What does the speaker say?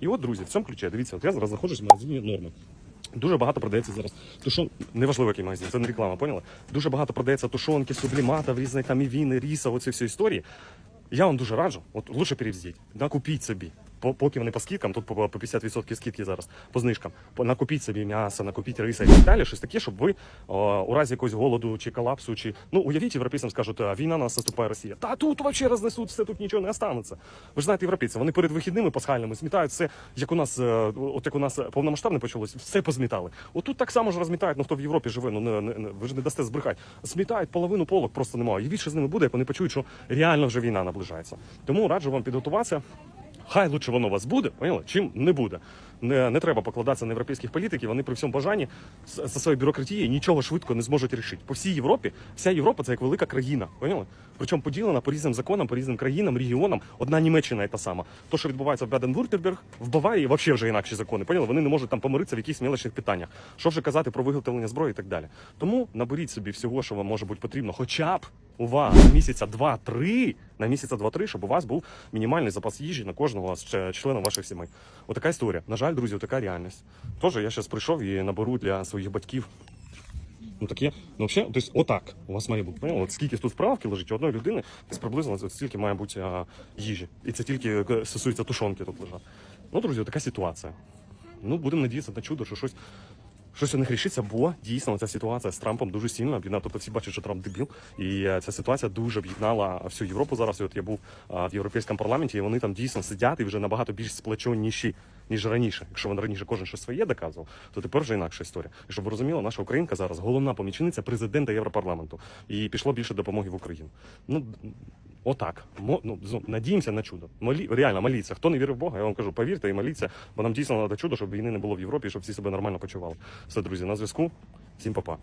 І от, друзі, в цьому ключі, дивіться, от я зараз знаходжусь в магазині норми. Дуже багато продається зараз. Тушон, неважливо який магазин, це не реклама, поняли? Дуже багато продається тушонки, сублімата, різних там і віни, ріса, оці всі історії. Я вам дуже раджу, от лучше перевздіть, накупіть собі. По- Поки вони по скидкам, тут по по 50% скидки зараз по знижкам. Накупіть собі м'ясо, накупіть риса і так далі. Щось таке, щоб ви о, у разі якогось голоду чи колапсу, чи ну уявіть, європейцям скажуть, війна на нас наступає Росія. Та тут взагалі рознесуть все, тут нічого не останеться. Ви ж знаєте, європейці, вони перед вихідними пасхальними змітають все, як у нас, е, от як у нас повномасштабне почалось, все позмітали. Отут так само ж розмітають, ну хто в Європі живе, ну не, не- ви ж не дасте збрехати. Змітають половину полок, просто немає. І більше з ними буде, як вони почують, що реально вже війна наближається. Тому раджу вам підготуватися. Хай лучше воно вас буде, поняли? чим не буде. Не, не треба покладатися на європейських політиків. Вони при всьому бажанні за своєю бюрократією нічого швидко не зможуть рішити. По всій Європі, вся Європа це як велика країна. Поняли? Причому поділена по різним законам, по різним країнам, регіонам. Одна Німеччина і та сама. То, що відбувається в Баден-Вюртемберг, в Баварії взагалі вже інакші закони. Поняли? Вони не можуть там помиритися в якихось мелочних питаннях. Що вже казати про виготовлення зброї і так далі. Тому наберіть собі всього, що вам може бути потрібно, хоча б у вас місяця два-три, на місяця два-три, щоб у вас був мінімальний запас їжі на кожного з членів ваших сімей. Отака історія. На жаль, друзі, така реальність. Тож я зараз прийшов і наберу для своїх батьків. Ну таке, ну взагалі, тобто отак у вас має бути. Поняли? От скільки тут справки лежить у одної людини, десь приблизно от стільки має бути а, їжі. І це тільки е, стосується тушонки тут лежать. Ну, друзі, така ситуація. Ну, будемо надіятися на чудо, що щось. Щось у них рішиться, бо дійсно ця ситуація з Трампом дуже сильно об'єднала. Тобто всі бачать, що Трамп дебіл, і е, ця ситуація дуже об'єднала всю Європу зараз. І от я був в європейському парламенті, і вони там дійсно сидять і вже набагато більш сплеченіші, ніж раніше. Якщо вони раніше кожен щось своє доказував, то тепер вже інакша історія. І щоб ви розуміли, наша Українка зараз головна помічниця президента Європарламенту. І пішло більше допомоги в Україну. Ну отак. Ну, надіємося на чудо. Молі, реально моліться. Хто не вірив в Бога, я вам кажу, повірте і моліться, бо нам дійсно треба чудо, щоб війни не було в Європі, щоб всі себе нормально почували. Все, друзі, на зв'язку. Всім па-па.